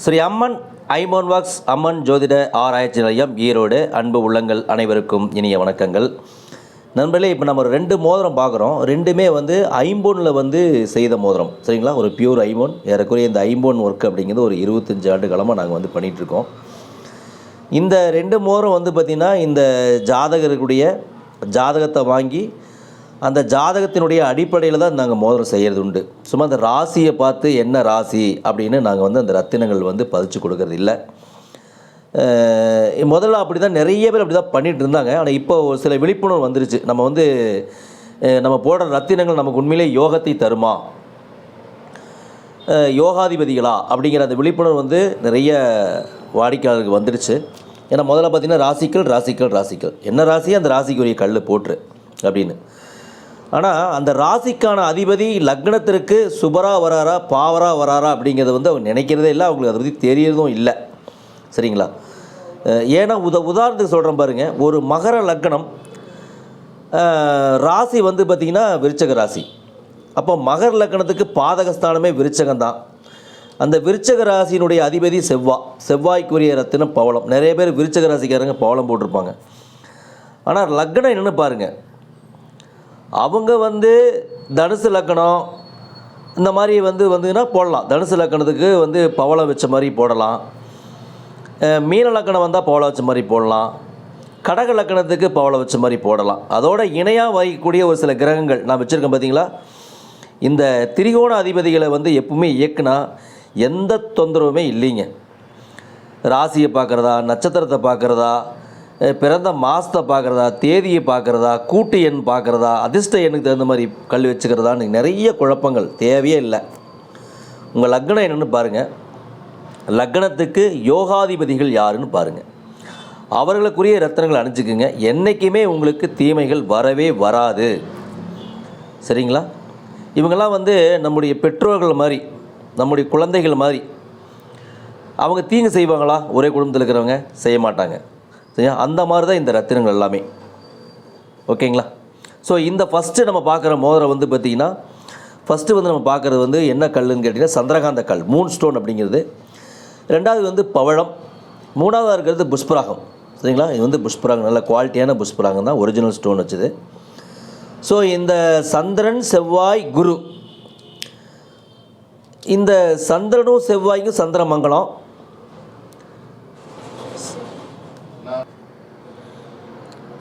ஸ்ரீ அம்மன் ஐமோன் walks அம்மன் ஜோதிட ஆராய்ச்சி நிலையம் ஈரோடு. அன்பு உள்ளங்கள் அனைவருக்கும் இனிய வணக்கங்கள். நண்பர்களே இப்போ நம்ம ஒரு ரெண்டு மோதிரம் பார்க்குறோம். ரெண்டுமே வந்து ஐம்போனில் வந்து செய்த மோதிரம். சரிங்களா? ஒரு பியூர் ஐம்போன் ஏறக்குறைய இந்த ஐம்போன் ஒர்க் அப்படிங்கிறது ஒரு இருபத்தஞ்சு ஆண்டு காலமாக நாங்கள் வந்து பண்ணிகிட்ருக்கோம் இந்த ரெண்டு மோதிரம் வந்து பார்த்திங்கன்னா இந்த ஜாதகருக்குடைய ஜாதகத்தை வாங்கி அந்த ஜாதகத்தினுடைய அடிப்படையில் தான் நாங்கள் மோதிரம் செய்கிறது உண்டு. சும்மா அந்த ராசியை பார்த்து என்ன ராசி அப்படின்னு நாங்கள் வந்து அந்த ரத்தினங்கள் வந்து பதிச்சு கொடுக்கறது இல்லை. முதல்ல அப்படி தான் நிறைய பேர் அப்படி தான் பண்ணிகிட்டு இருந்தாங்க. ஆனால் இப்போ ஒரு சில விழிப்புணர்வு வந்துருச்சு. நம்ம வந்து நம்ம போடுற ரத்தினங்கள் நமக்கு உண்மையிலே யோகத்தை தருமா? யோகாதிபதிகளா? அப்படிங்கிற அந்த விழிப்புணர்வு வந்து நிறைய வாடிக்கையாளருக்கு வந்துடுச்சு ஏன்னா முதல்ல பார்த்தீங்கன்னா ராசிக்கல் ராசிக்கல் ராசிக்கல் என்ன ராசி அந்த ராசிக்குரிய கல் போட்டுரு அப்படின்னு. ஆனால் அந்த ராசிக்கான அதிபதி லக்னத்திற்கு சுபரா வராரா பாவராக வராரா அப்படிங்கிறத வந்து அவங்க நினைக்கிறதே இல்லை அவங்களுக்கு அதை பற்றி தெரியறதும் இல்லை. சரிங்களா? ஏன்னா உத உதாரணத்துக்கு சொல்கிறேன் பாருங்கள் ஒரு மகர லக்னம் ராசி வந்து பார்த்திங்கன்னா விருச்சக ராசி. அப்போ மகர லக்னத்துக்கு பாதகஸ்தானமே விருச்சகம் தான். அந்த விருச்சக ராசியினுடைய அதிபதி செவ்வாய் செவ்வாய்க்குரிய ரத்தினம் பவளம். நிறைய பேர் விருச்சக ராசிக்காரங்க பவளம் போட்டிருப்பாங்க. ஆனால் லக்னம் என்னென்னு பாருங்கள் அவங்க வந்து தனுசு லக்கணம் இந்த மாதிரி வந்து வந்துன்னா போடலாம். தனுசு லக்கணத்துக்கு வந்து பவளம் வச்ச மாதிரி போடலாம். மீன லக்கணம் வந்தால் பவளம் வச்ச மாதிரி போடலாம். கடக லக்கணத்துக்கு பவளம் வச்ச மாதிரி போடலாம். அதோட இணையாக வகிக்கக்கூடிய ஒரு சில கிரகங்கள் நான் வச்சுருக்கேன் பார்த்தீங்களா இந்த திரிகோண அதிபதிகளை வந்து எப்பவுமே இயக்குனா எந்த தொந்தரவுமே இல்லைங்க. ராசியை பார்க்குறதா நட்சத்திரத்தை பார்க்குறதா பிறந்த மாதத்தை பார்க்குறதா தேதியை பார்க்குறதா கூட்டு எண் பார்க்குறதா அதிர்ஷ்ட எண்ணுக்கு தகுந்த மாதிரி கல் வச்சுக்கிறதான்னு நிறைய குழப்பங்கள். தேவையே இல்லை. உங்கள் லக்னம் என்னென்னு பாருங்கள் லக்னத்துக்கு யோகாதிபதிகள் யாருன்னு பாருங்கள் அவர்களுக்குரிய ரத்தனங்கள் அணிஞ்சுக்குங்க. என்றைக்குமே உங்களுக்கு தீமைகள் வரவே வராது. சரிங்களா? இவங்கெல்லாம் வந்து நம்முடைய பெற்றோர்கள் மாதிரி நம்முடைய குழந்தைகள் மாதிரி அவங்க தீங்கு செய்வாங்களா? ஒரே குடும்பத்தில் இருக்கிறவங்க செய்ய மாட்டாங்க. சரியா? அந்த மாதிரி தான் இந்த ரத்தினங்கள் எல்லாமே. ஓகேங்களா? ஸோ இந்த ஃபஸ்ட்டு நம்ம பார்க்குற மோதிரம் வந்து பார்த்திங்கன்னா ஃபஸ்ட்டு வந்து நம்ம பார்க்குறது வந்து என்ன கல்லுன்னு கேட்டிங்கன்னா சந்திரகாந்த கல் மூன் ஸ்டோன் அப்படிங்கிறது. ரெண்டாவது வந்து பவழம். மூணாவதாக இருக்கிறது புஷ்பராகம். சரிங்களா? இது வந்து புஷ்பராகம். நல்ல குவாலிட்டியான புஷ்பராகம் தான். ஒரிஜினல் ஸ்டோன் வச்சுது. ஸோ இந்த சந்திரன் செவ்வாய் குரு. இந்த சந்திரனும் செவ்வாய்க்கும் சந்திரமங்கலம்.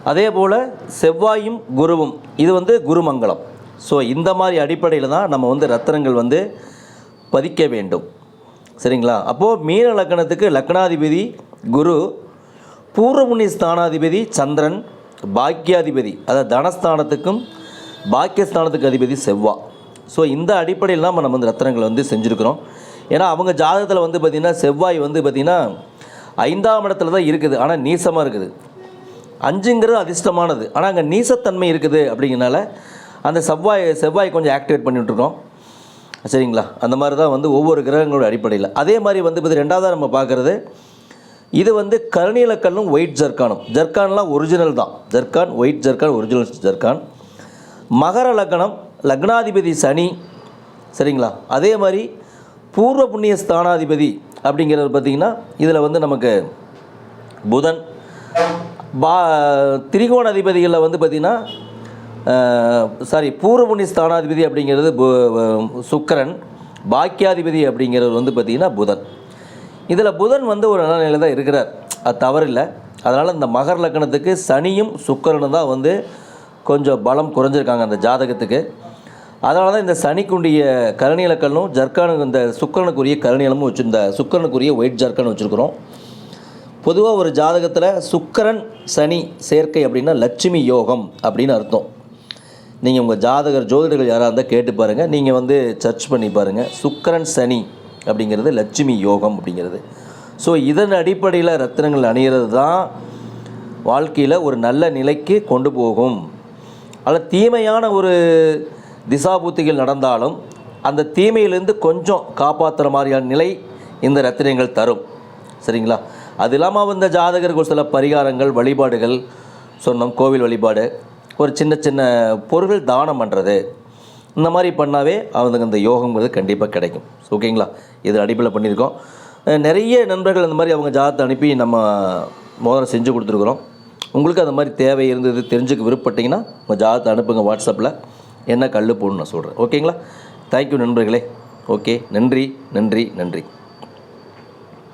அதே போல் செவ்வாயும் குருவும் இது வந்து குருமங்கலம். ஸோ இந்த மாதிரி அடிப்படையில் தான் நம்ம வந்து ரத்தனங்கள் வந்து பதிக்க வேண்டும். சரிங்களா? அப்போது மீன லக்கணத்துக்கு லக்னாதிபதி குரு பூர்வமுனி ஸ்தானாதிபதி சந்திரன் பாக்கியாதிபதி அதாவது தனஸ்தானத்துக்கும் பாக்கியஸ்தானத்துக்கு அதிபதி செவ்வா. ஸோ இந்த அடிப்படையில் தான் நம்ம வந்து ரத்தனங்களை வந்து செஞ்சுருக்கிறோம். ஏன்னா அவங்க ஜாதகத்தில் வந்து பார்த்திங்கன்னா செவ்வாய் வந்து பார்த்திங்கன்னா ஐந்தாம் இடத்துல தான் இருக்குது. ஆனால் நீசமாக இருக்குது. அஞ்சுங்கிறது அதிர்ஷ்டமானது. ஆனால் அங்கே நீசத்தன்மை இருக்குது அப்படிங்கிறனால அந்த செவ்வாய் செவ்வாய் கொஞ்சம் ஆக்டிவேட் பண்ணிகிட்ருக்கோம் சரிங்களா? அந்த மாதிரி தான் வந்து ஒவ்வொரு கிரகங்களோட அடிப்படையில். அதே மாதிரி வந்து இப்போ ரெண்டாவதாக நம்ம பார்க்குறது. இது வந்து கருணீலக்கல்லும் ஒயிட் ஜர்க்கானும் ஜர்க்கான்லாம் ஒரிஜினல் தான். ஜர்க்கான் ஒயிட் ஜர்க்கான் ஒரிஜினல் ஜர்க்கான் மகர லக்னம் லக்னாதிபதி சனி. சரிங்களா? அதே மாதிரி பூர்வ புண்ணிய ஸ்தானாதிபதி அப்படிங்கிறது பார்த்திங்கன்னா இதில் வந்து நமக்கு புதன் பா திரிகோண அதிபதிகளில் வந்து பார்த்திங்கன்னா சாரி பூர்வபுணி ஸ்தானாதிபதி அப்படிங்கிறது பு- பாக்கியாதிபதி அப்படிங்கிறது வந்து பார்த்திங்கன்னா புதன். இதில் புதன் வந்து ஒரு நல்ல நிலையில் தான் இருக்கிறார். அது தவறில்லை. அதனால் இந்த மகர லக்கணத்துக்கு சனியும் சுக்கரனும் தான் வந்து கொஞ்சம் பலம் குறைஞ்சிருக்காங்க அந்த ஜாதகத்துக்கு. அதனால தான் இந்த சனிக்குண்டிய கருணீலக்கல்லும் ஜர்க்கானுக்கு இந்த சுக்கரனுக்குரிய கருணீலமும் வச்சு இந்த ஒயிட் ஜர்க்கான் வச்சுருக்குறோம். பொதுவாக ஒரு ஜாதகத்தில் சுக்கரன் சனி சேர்க்கை அப்படின்னா லட்சுமி யோகம் அப்படின்னு அர்த்தம். நீங்கள் உங்கள் ஜாதகர் ஜோதிடர்கள் யாராக இருந்தால் கேட்டு பாருங்கள் நீங்கள் வந்து சர்ச் பண்ணி பாருங்கள் சுக்கரன் சனி அப்படிங்கிறது லட்சுமி யோகம் அப்படிங்கிறது. ஸோ இதன் அடிப்படையில் ரத்தினங்கள் அணிகிறது தான் வாழ்க்கையில் ஒரு நல்ல நிலைக்கு கொண்டு போகும். அதில் தீமையான ஒரு திசாபூத்திகள் நடந்தாலும் அந்த தீமையிலேருந்து கொஞ்சம் காப்பாற்றுற மாதிரியான நிலை இந்த ரத்தினங்கள் தரும். சரிங்களா? அது இல்லாமல் வந்த ஜாதகருக்கு சில பரிகாரங்கள் வழிபாடுகள் சொன்னோம் கோவில் வழிபாடு. ஒரு சின்ன சின்ன பொருள் தானம் பண்ணுறது இந்த மாதிரி பண்ணாவே அவனுக்கு அந்த யோகங்கிறது கண்டிப்பாக கிடைக்கும். ஓகேங்களா? இது அடிப்படையில் பண்ணியிருக்கோம். நிறைய நண்பர்கள் அந்த மாதிரி அவங்க ஜாதத்தை அனுப்பி நம்ம முதல்ல செஞ்சு கொடுத்துருக்குறோம். உங்களுக்கு அந்த மாதிரி தேவை இருந்தது தெரிஞ்சுக்க விருப்பப்பட்டீங்கன்னா உங்கள் ஜாதத்தை அனுப்புங்க வாட்ஸ்அப்பில் என்ன கல் போடணும்னு நான் சொல்கிறேன் ஓகேங்களா? தேங்க்யூ நண்பர்களே. ஓகே. நன்றி நன்றி நன்றி.